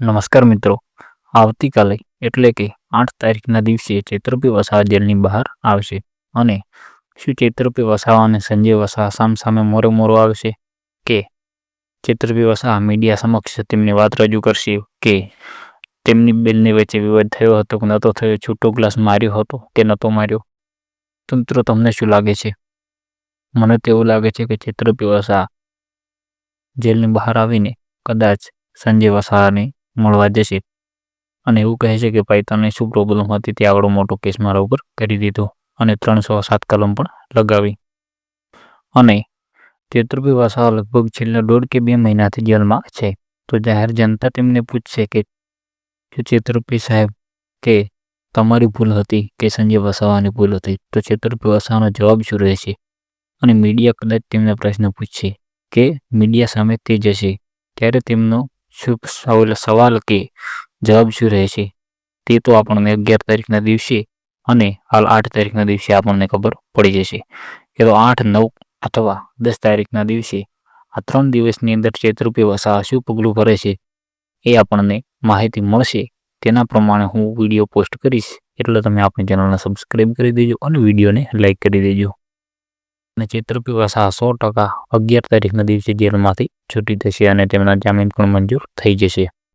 નમસ્કાર મિત્રો. આવતીકાલે, એટલે કે આઠ તારીખના દિવસે ચૈત્રપી વસાવા જેલની બહાર આવશે અને શું ચૈત્રપી વસાવા અને સંજય વસાવા સામસામે મોરે મોરો આવશે કે ચૈત્રપી વસાવા મીડિયા સમક્ષ તેમની વાત રજૂ કરશે કે તેમની બેલની વચ્ચે વિવાદ થયો હતો કે નહોતો થયો, છૂટો ગ્લાસ માર્યો હતો કે નહોતો માર્યો? તો મિત્રો, તમને શું લાગે છે? મને તો એવું લાગે છે કે ચૈત્રપી વસાવા જેલની બહાર આવીને કદાચ સંજય વસાવાને મળવા જશે અને એવું કહે છે કે ભાઈ તને શું પ્રોબ્લેમ હતી તે આવડો મોટો કેસ મારા ઉપર કરી દીધો અને ત્રણસો સાત કલમ પણ લગાવી. અને ચૈત્રપી વાસાઓ લગભગ છેલ્લા દોઢ કે બે મહિનાથી જેલમાં છે. તો જાહેર જનતા તેમને પૂછશે કે ચેતરપી સાહેબ, કે તમારી ભૂલ હતી કે સંજય વસાવાની ભૂલ હતી? તો ચૈત્રપી વસાવાનો જવાબ શું રહેશે? અને મીડિયા કદાચ તેમને પ્રશ્ન પૂછશે કે, મીડિયા સામે તે જશે, ત્યારે તેમનો શું સવાલ સવાલ કે જવાબ શું રહેશે તે તો આપણને અગિયાર તારીખના દિવસે અને હાલ આઠ તારીખના દિવસે આપણને ખબર પડી જશે. કે તો આઠ, નવ અથવા દસ તારીખના દિવસે આ ત્રણ દિવસની અંદર ચેતરૂપી વસાવા શું પગલું ભરે છે. એ આપણને માહિતી મળશે. તેના પ્રમાણે હું વીડિયો પોસ્ટ કરીશ. એટલે તમે આપણી ચેનલને સબસ્ક્રાઈબ કરી દેજો અને વિડીયોને લાઇક કરી દેજો. અને ચૈત્રપી સો ટકા અગિયાર તારીખના દિવસે જેલમાંથી છૂટી થશે અને તેમના જામીન પણ મંજૂર થઈ જશે.